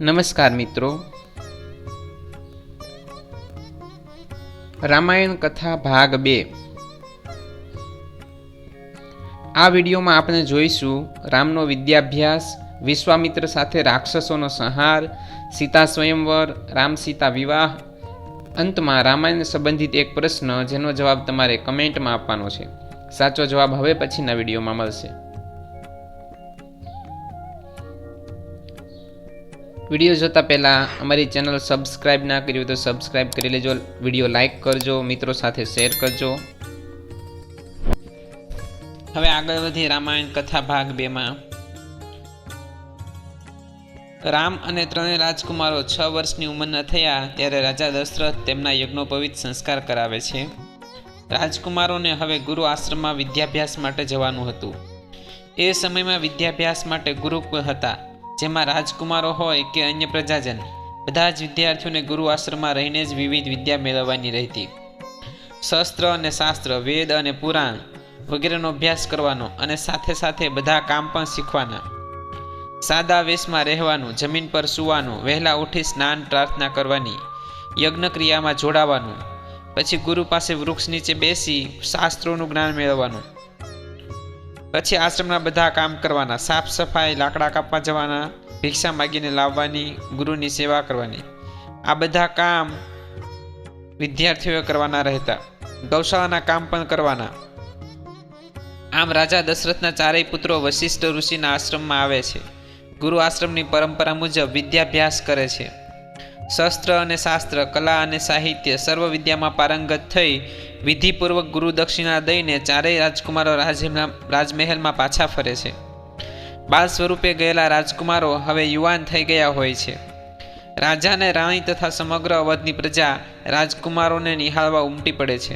નમસ્કાર મિત્રો. રામાયણ કથા ભાગ બે. આ વિડીયોમાં આપણે જોઈશું રામનો વિદ્યાભ્યાસ, વિશ્વામિત્ર સાથે રાક્ષસોનો સંહાર, સીતા સ્વયંવર, રામ સીતા વિવાહ. અંતમાં રામાયણ સંબંધિત એક પ્રશ્ન જેનો જવાબ તમારે કમેન્ટમાં આપવાનો છે. સાચો જવાબ હવે પછીના વિડીયોમાં મળશે. વીડિયો જોતાં પહેલાં અમારી ચેનલ સબસ્ક્રાઈબ ના કરી હોય તો સબસ્ક્રાઈબ કરી લેજો. વીડિયો લાઇક કરજો, મિત્રો સાથે શેર કરજો. હવે આગળ વધી રામાયણ કથા ભાગ બેમાં રામ અને ત્રણેય રાજકુમારો છ વર્ષની ઉંમરના થયા ત્યારે રાજા દશરથ તેમના યજ્ઞોપવિત સંસ્કાર કરાવે છે. રાજકુમારોને હવે ગુરુ આશ્રમમાં વિદ્યાભ્યાસ માટે જવાનું હતું. એ સમયમાં વિદ્યાભ્યાસ માટે ગુરુકુળ હતા. જેમાં રાજકુમારો હોય કે અન્ય પ્રજાજન, બધા જ વિદ્યાર્થીઓને ગુરુ આશ્રમમાં રહીને જ વિવિધ વિદ્યા મેળવવાની રહેતી. શસ્ત્ર અને શાસ્ત્ર, વેદ અને પુરાણ વગેરેનો અભ્યાસ કરવાનો અને સાથે સાથે બધા કામ પણ શીખવાના. સાદા વેશમાં રહેવાનું, જમીન પર સૂવાનું, વહેલા ઉઠી સ્નાન, પ્રાર્થના કરવાની યજ્ઞ ક્રિયામાં જોડાવાનું, પછી ગુરુ પાસે વૃક્ષ નીચે બેસી શાસ્ત્રોનું જ્ઞાન મેળવવાનું. પછી આશ્રમના બધા કામ કરવાના, સાફ સફાઈ, લાકડા કાપવા જવાના, ભિક્ષા માગીને લાવવાની, ગુરુની સેવા કરવાની. આ બધા કામ વિદ્યાર્થીઓએ કરવાના રહેતા. ગૌશાળાના કામ પણ કરવાના. આમ રાજા દશરથના ચારેય પુત્રો વશિષ્ઠ ઋષિના આશ્રમમાં આવે છે. ગુરુ આશ્રમની પરંપરા મુજબ વિદ્યાભ્યાસ કરે છે. શસ્ત્ર અને શાસ્ત્ર, કલા અને સાહિત્ય સર્વ વિદ્યામાં પારંગત થઈ વિધિપૂર્વક ગુરુ દક્ષિણા દઈને ચારેય રાજકુમારો રાજમહેલમાં પાછા ફરે છે. બાળ સ્વરૂપે ગયેલા રાજકુમારો હવે યુવાન થઈ ગયા હોય છે. રાજાને રાણી તથા સમગ્ર અવધની પ્રજા રાજકુમારોને નિહાળવા ઉમટી પડે છે.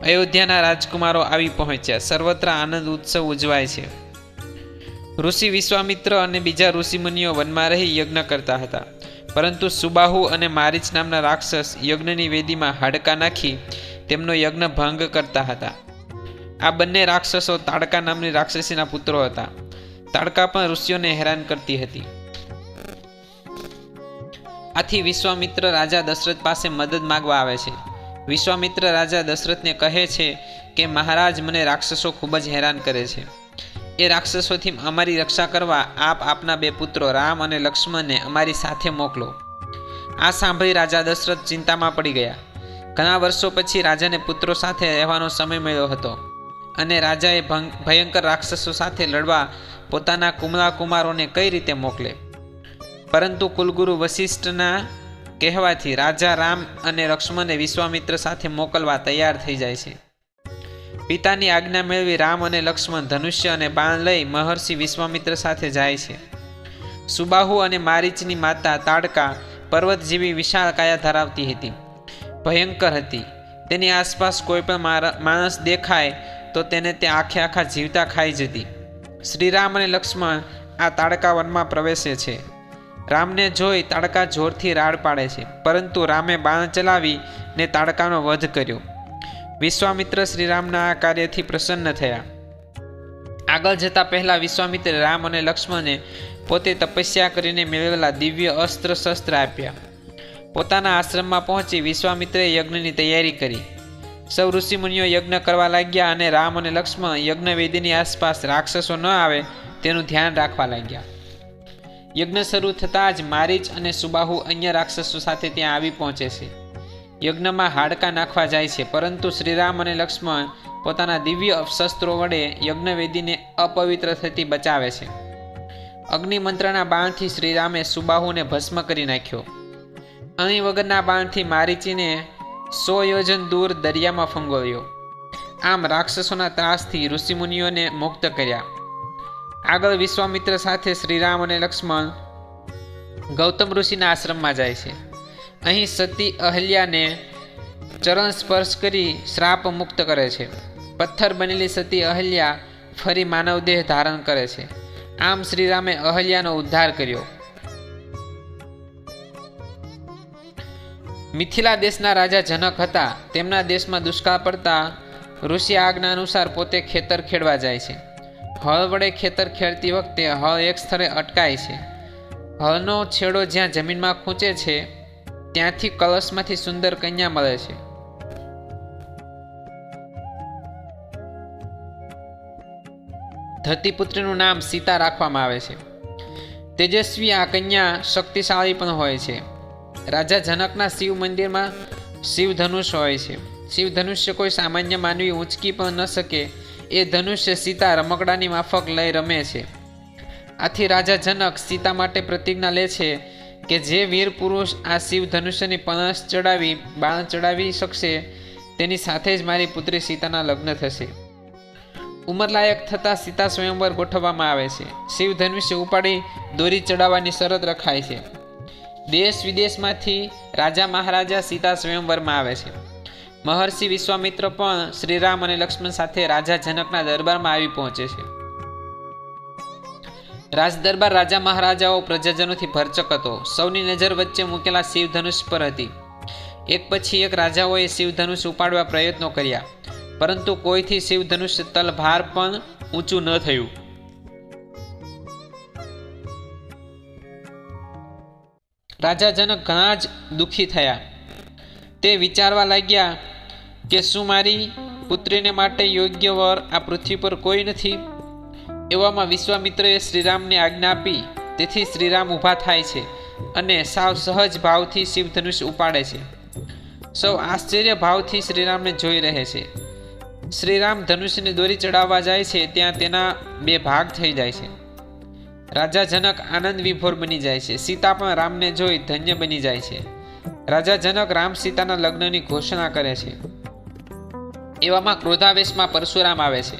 અયોધ્યાના રાજકુમારો આવી પહોંચ્યા. સર્વત્ર આનંદ ઉત્સવ ઉજવાય છે. ઋષિ વિશ્વામિત્ર અને બીજા ઋષિમુનિઓ વનમાં રહી યજ્ઞ કરતા હતા. પરંતુ સુબાહુ અને મારીચ નામના રાક્ષસ યજ્ઞની વેદીમાં હાડકા નાખી તેમનો યજ્ઞ ભંગ કરતા હતા. આ બંને રાક્ષસો તાડકા નામની રાક્ષસીના પુત્રો હતા. તાડકા પણ ઋષિઓને હેરાન કરતી હતી. આથી વિશ્વામિત્ર રાજા દશરથ પાસે મદદ માગવા આવે છે. વિશ્વામિત્ર રાજા દશરથને કહે છે કે, મહારાજ, મને રાક્ષસો ખૂબ જ હેરાન કરે છે. એ રાક્ષસોથી અમારી રક્ષા કરવા આપ આપના બે પુત્રો રામ અને લક્ષ્મણને અમારી સાથે મોકલો. આ સાંભળી રાજા દશરથ ચિંતામાં પડી ગયા. ઘણા વર્ષો પછી રાજાને પુત્રો સાથે રહેવાનો સમય મળ્યો હતો અને રાજાએ ભયંકર રાક્ષસો સાથે લડવા પોતાના કુમળા કુમારોને કઈ રીતે મોકલે? પરંતુ કુલગુરુ વશિષ્ઠના કહેવાથી રાજા રામ અને લક્ષ્મણને વિશ્વામિત્ર સાથે મોકલવા તૈયાર થઈ જાય છે. પિતાની આજ્ઞા મેળવી રામ અને લક્ષ્મણ ધનુષ્ય અને બાણ લઈ મહર્ષિ વિશ્વામિત્ર સાથે જાય છે. સુબાહુ અને મારીચની માતા તાડકા પર્વત જેવી વિશાળ કાયા ધરાવતી હતી. ભયંકર હતી. તેની આસપાસ કોઈ પણ માણસ દેખાય તો તેને તે આખે આખા જીવતા ખાઈ જતી. શ્રીરામ અને લક્ષ્મણ આ તાડકા વનમાં પ્રવેશે છે. રામને જોઈ તાડકા જોરથી રાડ પાડે છે, પરંતુ રામે બાણ ચલાવી ને તાડકાનો વધ કર્યો. વિશ્વામિત્ર શ્રીરામના આ કાર્યથી પ્રસન્ન થયા. આગળ જતા પહેલાં વિશ્વામિત્ર રામ અને લક્ષ્મણને પોતે તપસ્યા કરીને મેળવેલા દિવ્ય અસ્ત્ર શસ્ત્ર આપ્યા. પોતાના આશ્રમમાં પહોંચી વિશ્વામિત્રે યજ્ઞની તૈયારી કરી. સૌ ઋષિમુનિઓ યજ્ઞ કરવા લાગ્યા અને રામ અને લક્ષ્મણ યજ્ઞવેદીની આસપાસ રાક્ષસો ન આવે તેનું ધ્યાન રાખવા લાગ્યા. યજ્ઞ શરૂ થતાં જ મારીચ અને સુબાહુ અન્ય રાક્ષસો સાથે ત્યાં આવી પહોંચે છે. યજ્ઞમાં હાડકા નાખવા જાય છે, પરંતુ શ્રીરામ અને લક્ષ્મણ પોતાના દિવ્ય શસ્ત્રો વડે યજ્ઞવેદીને અપવિત્ર થતી બચાવે છે. અગ્નિમંત્રના બાણથી શ્રીરામે સુબાહુને ભસ્મ કરી નાખ્યો. અહીં વગરના બાણથી મારીચીને સો યોજન દૂર દરિયામાં ફંગોળ્યો. આમ રાક્ષસોના ત્રાસથી ઋષિમુનિઓને મુક્ત કર્યા. આગળ વિશ્વામિત્ર સાથે શ્રીરામ અને લક્ષ્મણ ગૌતમ ઋષિના આશ્રમમાં જાય છે. અહીં સતી અહલ્યાને ચરણ સ્પર્શ કરી શ્રાપ મુક્ત કરે છે. પથ્થર બનેલી સતી અહલ્યા ફરી માનવદેહ ધારણ કરે છે. આમ શ્રીરામે અહલ્યાનો ઉદ્ધાર કર્યો. મિથિલા દેશના રાજા જનક હતા. તેમના દેશમાં દુષ્કાળ પડતા ઋષિ આજ્ઞા અનુસાર પોતે ખેતર ખેડવા જાય છે. હળ વડે ખેતર ખેડતી વખતે હળ એક સ્થળે અટકાય છે. હળનો છેડો જ્યાં જમીનમાં ખૂંચે છે, ત્યાંથી કલશમાંથી સુંદર કન્યા મળે છે. ધરતીપુત્રીનું નામ સીતા રાખવામાં આવે છે. તેજસ્વી આ કન્યા શક્તિશાળી પણ હોય છે. રાજા જનકના શિવ મંદિરમાં શિવ ધનુષ હોય છે. શિવ ધનુષ્ય કોઈ સામાન્ય માનવી ઊંચકી પણ ન શકે, એ ધનુષ્ય સીતા રમકડાની માફક લઈ રમે છે. આથી રાજા જનક સીતા માટે પ્રતિજ્ઞા લે છે કે જે વીર પુરુષ આ શિવ ધનુષ્યની પણસ ચડાવી, બાણ ચડાવી શકશે, તેની સાથે જ મારી પુત્રી સીતાના લગ્ન થશે. ઉંમરલાયક થતાં સીતા સ્વયંવર ગોઠવવામાં આવે છે. શિવ ધનુષ્ય ઉપાડી દોરી ચડાવવાની શરત રખાય છે. દેશ વિદેશમાંથી રાજા મહારાજા સીતા સ્વયંવરમાં આવે છે. મહર્ષિ વિશ્વામિત્ર પણ શ્રીરામ અને લક્ષ્મણ સાથે રાજા જનકના દરબારમાં આવી પહોંચે છે. રાજ દરબાર રાજા મહારાજાઓ પ્રજાજનોથી ભરચક હતો. સૌની નજર વચ્ચે મૂકેલા શિવધનુષ પર હતી. એક પછી એક રાજાઓએ શિવધનુષ ઉપાડવા પ્રયત્નો કર્યા. પરંતુ કોઈથી શિવધનુષ તલભાર પણ ઊંચું ન થયું. રાજા જનક ઘણા જ દુઃખી થયા. તે વિચારવા લાગ્યા કે શું મારી પુત્રીને માટે યોગ્ય વર આ પૃથ્વી પર કોઈ નથી? એવામાં વિશ્વામિત્રએ શ્રીરામને આજ્ઞા આપી, તેથી શ્રીરામ ઊભા થાય છે અને સાવ સહજ ભાવથી શિવધનુષ ઉપાડે છે. સૌ આશ્ચર્ય ભાવથી શ્રીરામને જોઈ રહે છે. શ્રીરામ ધનુષની દોરી ચડાવવા જાય છે, ત્યાં તેના બે ભાગ થઈ જાય છે. રાજા જનક આનંદ વિભોર બની જાય છે. સીતા પણ રામને જોઈ ધન્ય બની જાય છે. રાજા જનક રામ સીતાના લગ્નની ઘોષણા કરે છે. એવામાં ક્રોધાવેશમાં પરશુરામ આવે છે.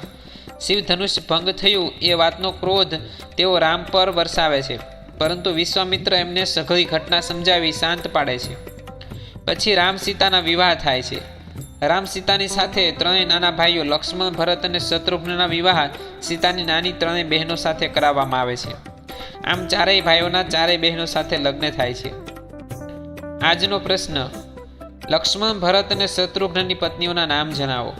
શિવ ધનુષ ભંગ થયું એ વાતનો ક્રોધ તેઓ રામ પર વરસાવે છે. પરંતુ વિશ્વામિત્ર એમને સઘળી ઘટના સમજાવી શાંત પાડે છે. પછી રામ સીતાના વિવાહ થાય છે. રામ સીતાની સાથે ત્રણેય નાના ભાઈઓ, લક્ષ્મણ, ભરત અને શત્રુઘ્નના વિવાહ સીતાની નાની ત્રણેય બહેનો સાથે કરાવવામાં આવે છે. આમ ચારેય ભાઈઓના ચારેય બહેનો સાથે લગ્ન થાય છે. આજનો પ્રશ્ન, લક્ષ્મણ, ભરત અને શત્રુઘ્નની પત્નીઓના નામ જણાવો.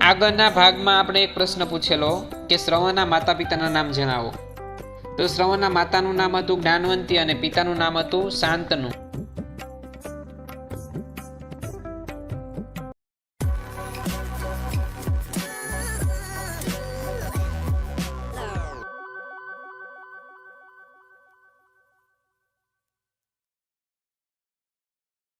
આગળના ભાગમાં આપણે એક પ્રશ્ન પૂછેલો કે શ્રવણના માતા પિતાના નામ જણાવો. તો શ્રવણના માતાનું નામ હતું જ્ઞાનવંતી અને પિતાનું નામ હતું શાંતનું.